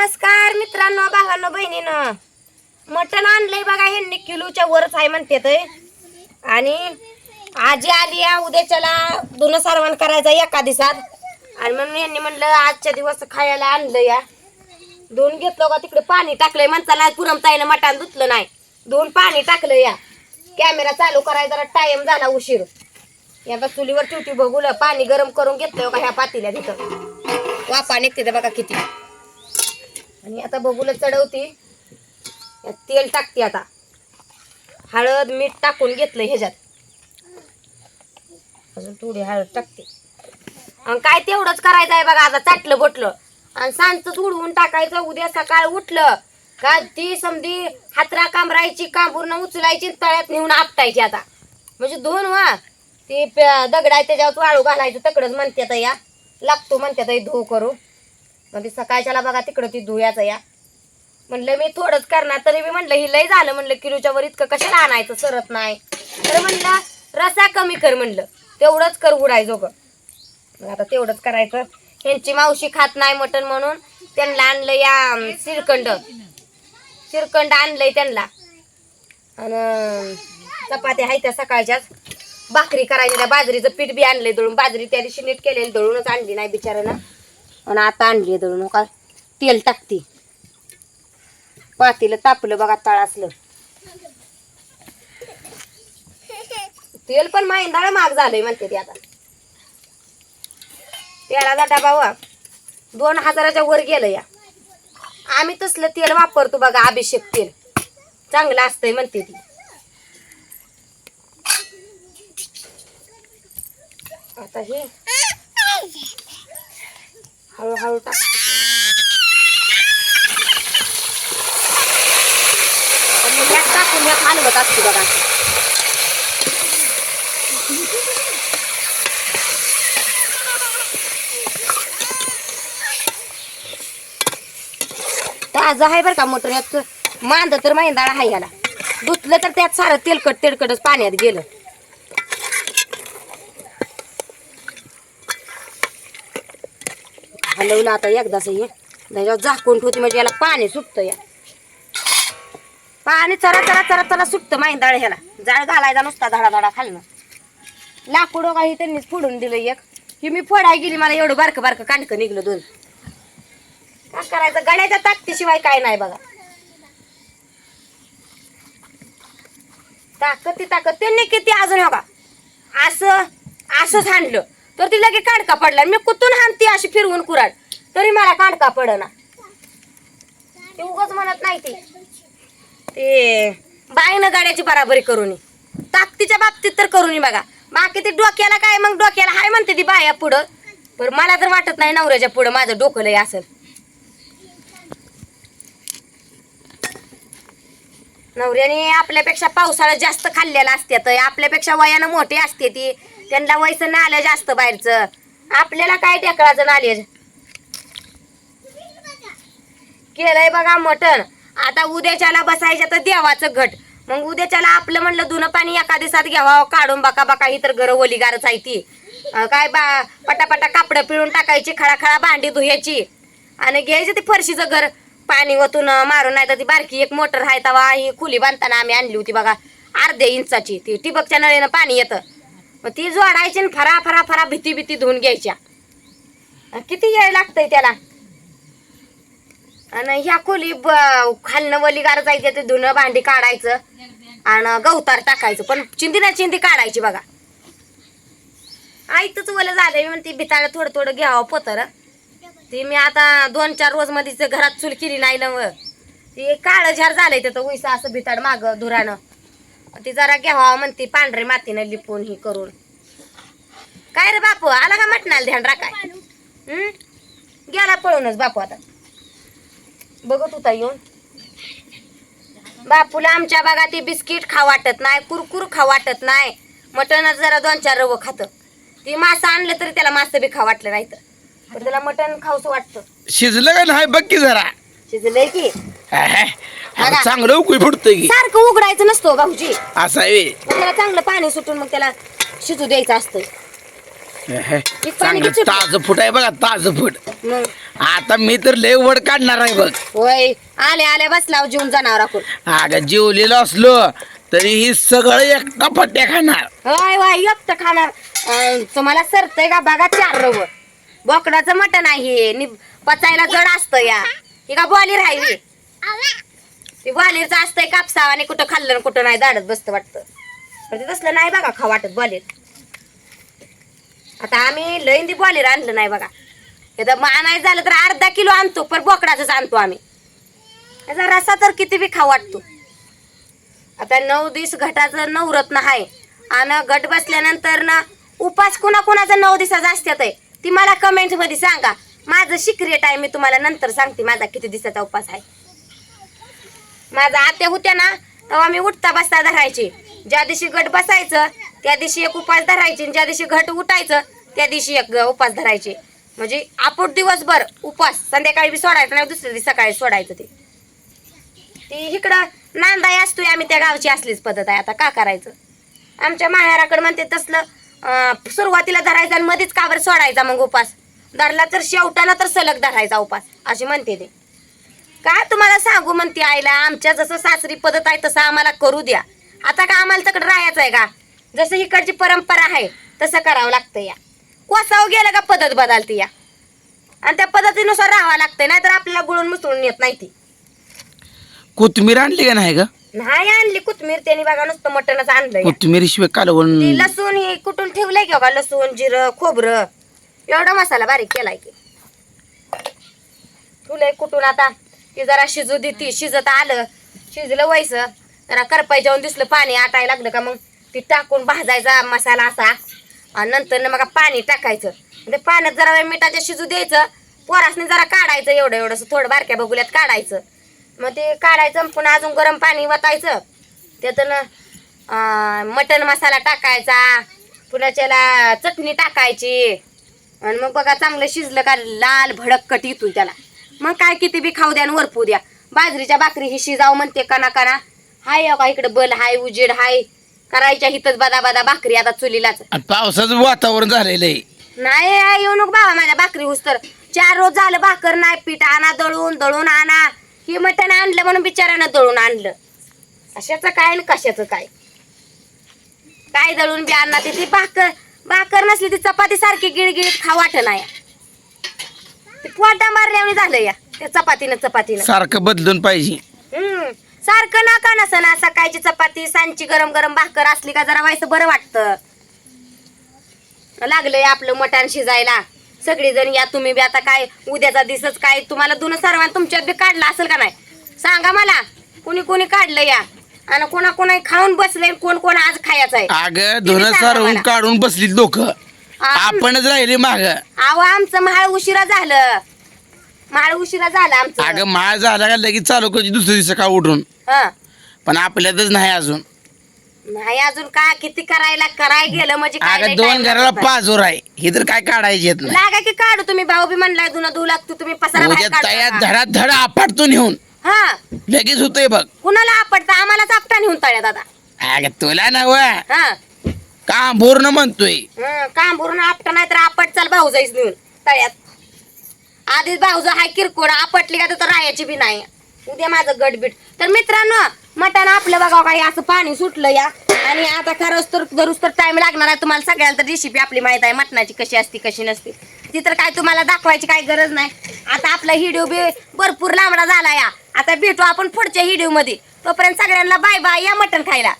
नमस्कार मित्रांनो भावांनो बहिणीनं. मटण आणलंय बघा ह्यांनी किलोच्या वरच आहे म्हणते ते. आणि आजी आली या उद्याच्याला दोन सारवण करायचा एका दिवसात. आणि म्हणून यांनी म्हणलं आजच्या दिवस खायला आणलं या. दोन घेतलं का तिकडे पाणी टाकलंय म्हणताना पुरमताईनं मटण धुतलं नाही. दोन पाणी टाकलं या. कॅमेरा चालू करायला जरा टाइम झाला उशीर. या बघ चुलीवर ठेवटी बघूल पाणी गरम करून घेतलं का ह्या पातीला तिथं. वापा निघते बघा किती. आणि आता बघूला चढवते. तेल टाकते आता. हळद मीठ टाकून घेतलं ह्याच्यात. अजून थोडी हळद टाकते. आणि काय तेवढंच करायचं आहे बघा आता चाटलं बोटलं. आणि सांजच उडवून टाकायचं. उद्या सकाळ उठलं का ती समधी हातरा कांबरायची कांबूर्ण उचलायची तळ्यात नेऊन आपटायची आता. म्हणजे दोन वा. ती दगडाय त्याच्यावर वाळू घालायचं तकडंच म्हणतात या. लागतो म्हणतात धू करू म्हणजे मग ती सकाळच्याला बघा तिकडं ती धुयाचं या. म्हणलं मी थोडंच करणार तरी मी म्हणलं ही लय झालं म्हणलं किलोच्या वर इतकं कशाला आणायचं सरत नाही. तर म्हणलं रसा कमी कर म्हणलं. तेवढंच कर उडायचो ग मग आता तेवढंच करायचं. यांची मावशी खात नाही मटण म्हणून. त्यांना आणलं या शिरखंड. शिरखंड आणलंय त्यांना. आणि चपात्या आहेत त्या सकाळच्याच. भाकरी करायची त्या बाजरीचं पीठ बी आणलंय दळून. बाजरी त्या दिवशी नीट केलेली दळूनच आणली नाही बिचारानं आणि आता आणली दळून. का तेल टाकते. पातीला तापलं बघा तळासलं. तेल पण माहिंदाळ महाग झालंय म्हणते ते आता. तेलाचा डबा वा. दोन हजाराच्या वर गेलं या. आम्ही तसलं तेल वापरतो बघा अभिषेक तेल. चांगलं असतंय म्हणते ती. आता हे. हळूहळू टाक. आणि टाकून हलवत असते बघा आहे बरं का मोटर यात मांद तर मैंदाळा आहे याला धुतलं तर त्यात सारं तेलकट तेलकटच पाण्यात गेलं. हलवलं आता एकदाच हे. त्याच्यावर झाकून ठेवते म्हणजे याला पाणी सुटतं या. पाणी चरा चरा चरा चरा सुटतं मैंदाळ ह्याला. जाळ घालायचा नुसता धडा धडा खालनं. लाकूड काही त्यांनीच फोडून दिलं एक. ही मी फोडाय गेली मला एवढं बारकं बारकं कांडकं निघलं दोन. काय करायचं? गड्याच्या ताकदीशिवाय काय नाही बघा. ताकद ती ताकद. त्यांनी किती अजून हो का असं असंच हाणलं. तर ती लगे काढका पडला. मी कुठून हाणती अशी फिरवून कुराड? तरी मला काढका पडना. ते उगच म्हणत नाही ती. ते बाईनं गाड्याची बराबरी करून ताकदीच्या बाबतीत तर करून बघा. बाकी ते डोक्याला काय मग? डोक्याला हाय म्हणते ती बाया पुढं. पण मला तर वाटत नाही नवऱ्याच्या पुढं माझं डोकं लय असेल. नवऱ्याने आपल्यापेक्षा पावसाळ्यात जास्त खाल्लेला असते तर आपल्यापेक्षा वयानं मोठी असते ती. त्यांना वयचं नालं जास्त बाहेरचं. आपल्याला काय टेकळाचं नालेज केलंय बघा मटण. आता उद्याच्याला बसायच्या तर देवाचं घट. मग उद्याच्याला आपलं म्हणलं धुणं पाणी एका दिवसात घ्यावं काढून बका बका ही तर घर ओलीगारच आहे ती. काय बा पटापटा कापडं पिळून टाकायची खळाखळा भांडी धुयाची. आणि घ्यायचं ते फरशीचं घर. पाणी ओतून मारून नाही तर ती बारकी एक मोटर आहे तवा ही खुली बांधताना आम्ही आणली होती बघा. अर्ध्या इंचाची. ती ठिबकच्या नळीनं पाणी येतं. मग ती जोडायची आणि फरा फरा फरा भीती भीती धुवून घ्यायच्या. किती वेळ लागतंय त्याला? आणि ह्या खोली ब- खालनं वली गार जायचं ते धुणं भांडी काढायचं आणि गवतार टाकायचं. पण चिंदी ना चिंदी काढायची बघा. आईतच वलं झालं मी म्हणते भिताळं थोडं थोडं घ्यावं पोतर. ती मी आता दोन चार रोजमध्ये घरात चूल केली नाही ना ती काळं झार झालंय त्याचं उईसा असं भिताड माग धुरानं. ती जरा घ्यावा म्हणते पांढरे मातीनं लिपून ही करून. काय रे बापू? आला का मटणाला ध्यान राखाय? हम्म गेला पळूनच बापू आता. बघत होता येऊन. बापूला आमच्या बागा ती बिस्किट खा वाटत नाही कुरकुर खा वाटत नाही. मटण जरा दोन चार रव खात. ती मासं आणलं तरी त्याला मासं बी खा वाटलं नाही तर. पण त्याला मटण खाऊस वाटतं. शिजलं का नाही? बघ की जरा. शिजलंय की? अहे, चांगलं उकळी फुटतंय की. सारखं उघडायचं नसतो भाऊजी असं आहे व्हय. मग त्याला चांगलं पाणी सुटून मग त्याला शिजू द्यायचं असतं. चांगलं ताजं फुट आहे बघा ताजं फुट. मग? आता मी तर लय वड काढणार आहे बघ. होय. आले आले बसलाव जीवन जनावर अगं जेवलेलो असलो तरी ही सगळं एकटा पट्ट्या खाणार. होय होय एकटं खाणार. अं, तुम्हाला सरतय का? बघा चार रव. बोकडाचं मटण आहे. नि पचायला जड असतं या. हे का बॉलीर आहे. ते बॉलीरचं असतंय कापसाव आणि कुठं खाल्लं आणि कुठं नाही दाडत बसतं वाटतं. पण ते तसलं नाही बघा खा वाटत बॉलीर. आता आम्ही लईंदी बॉलीर आणलं नाही बघा. हे तर नाही झालं तर अर्धा किलो आणतो पण बोकडाचंच आणतो आम्ही. याचा रसा तर किती बी खा वाटतो. आता नऊ दिवस घटाचं नवरत्न आहे. आणि घट बसल्यानंतर ना उपास कोणाकुणाचा नऊ दिवसाचा असतात आहे. ती मला कमेंटमध्ये सांगा. माझं सिक्रेट आहे मी तुम्हाला नंतर सांगते माझा किती दिवसाचा उपास आहे. माझा आत्या होत्या ना तेव्हा मी उठता बसता धरायची. ज्या दिवशी गट बसायचं त्या दिवशी एक उपास धरायची आणि ज्या दिवशी घट उठायचं त्या दिवशी एक उपास धरायचे. म्हणजे आपण दिवसभर उपास संध्याकाळी बी सोडायचं नाही दुसऱ्या दिवशी सकाळी सोडायचं ते. ती इकडं नांदाई असतोय आम्ही त्या गावची असलीच पद्धत आहे आता का करायचं? आमच्या माहेराकडे म्हणते तसलं सुरुवातीला धरायचा आणि मध्येच कावर सोडायचा मग उपास? धरला तर शेवटाला तर सलग धरायचा उपास अशी म्हणते ते. का तुम्हाला सांगू म्हणते आईला आमच्या जसं सासरी पद्धत आहे तसं आम्हाला करू द्या. आता का आम्हाला तिकडे राहायचं आहे का? जसं इकडची परंपरा आहे तसं करावं लागतं या. कोसाव गेलं का पद्धत बदलते या. आणि त्या पद्धतीनुसार राहावं लागतंय नाहीतर आपल्याला गुळून मिसळून येत नाही ती. कोथमीर आणली का नाही ग? नाही आणली कोथमीर त्यांनी बघा नुसतं मटणच आणलंय. कोथमीर शिवाय कालवण ती लसूण हे कुठून ठेवलंय की बघा लसूण जिरं खोबरं? एवढा मसाला बारीक केलाय की. ठेवलंय कुठून आता? ती जरा शिजू देती शिजत आलं. शिजलं व्हायचं जरा करपाय जाऊन दिसलं पाणी आटायला लागलं का मग ती टाकून भाजायचा मसाला असा. आणि नंतर मग पाणी टाकायचं. ते पाण्यात जरा वेळ मिठाच्या शिजू द्यायचं पोरासने जरा काढायचं एवढं एवढंसं थोडं बारक्या बघुल्यात काढायचं. मग ते काढायचं पुन्हा अजून गरम पाणी वतायचं. त्यातनं अं, मटण मसाला टाकायचा पुन्हा त्याला चटणी टाकायची. आणि मग बघा चांगलं शिजलं का लाल भडक कट येतो त्याला. मग काय किती बी खाऊ द्या आणि वरपू द्या. बाजरीच्या भाकरी ही शिजाव म्हणते कना कना हाय का इकडे बल हाय उजेड हाय. करायच्या हिथच बदा बदा भाकरी आता चुलीलाच. आणि पावसाचं वातावरण झालेलं आहे. नाही आई, येऊ नको बाबा माझ्या भाकरी हुस तर चार रोज झालं भाकर नाही पीठ आणा दळून दळून आणा. हे मटण आणलं म्हणून बिचाऱ्यानं दळून आणलं. कशाचं काय आणि कशाचं काय? काय दळून बी आणणार ती? भाकर भाकर नसली ती चपाती सारखी गिळगिळीत खा वाट नाही. ती पोटा मारल्याने झालं या. त्या चपातीनं चपातीनं. सारखं बदलून पाहिजे. हम्म. सारखं नाका नसं ना सकाळची चपाती सांची गरम गरम भाकर असली का जरा व्हायचं बरं वाटतं. लागलंय आपलं मटण शिजायला. सगळीजण या तुम्ही बी आता काय उद्याचा दिसच काय तुम्हाला दोन सर्वांना तुमच्यात बी काढलं असेल का नाही? सांगा मला कुणी कुणी काढलं या? आणि कोणा कोणा खाऊन बसले कोण कोण आज खायचं आहे? अगं सारवून मला? काढून बसलीत लोक. आपणच राहिले माग. अहो आमचं महाळ उशिरा झालं. महाळ उशिरा झालं आमचं. अगं माळ झाला का लगेच चालू करायची दुसऱ्या दिवशी का उठून. हं. पण आपल्यातच नाही अजून. नाही अजून काय किती करायला कराय गेलं म्हणजे काय अगं दोन time घराला लागतो. पाच ओर आहे. हे तर काय काढायचे येत नाही. लागा की काढू तुम्ही भाऊ बी म्हणलाय धुणं धुऊ लागतो तुम्ही पसारा उद्या बाहेर काढता तयात का? धडा धडा आपटतो नेऊन हा. लगेच होतंय बघ. कुणाला आपटता? आम्हालाच आपटा नेऊन तळ्यात आता. अगं तुला ना व हा. का बोरण म्हणतोय. हं, काम भरून आपटा नाही तर आपट चाल भाऊ जाईस नेऊन तळ्यात. आधीच भाऊज हाय किरकोळ आपटली का तर राहायची बी नाही. उद्या माझं गटबीट तर मित्रांनो मटण आपलं बघा काही असं पाणी सुटलं या. आणि आता खरंच तर दरुस तर टाइम लागणार आहे. तुम्हाला सगळ्याला तर रेसिपी आपली माहीत आहे. मटणाची कशी असती कशी नसते. ती तर काय तुम्हाला दाखवायची काही गरज नाही. आता आपला व्हिडिओ बी भरपूर लांबडा झाला या. आता भेटू आपण पुढच्या व्हिडिओमध्ये. तोपर्यंत सगळ्यांना बाय बाय या मटण खायला.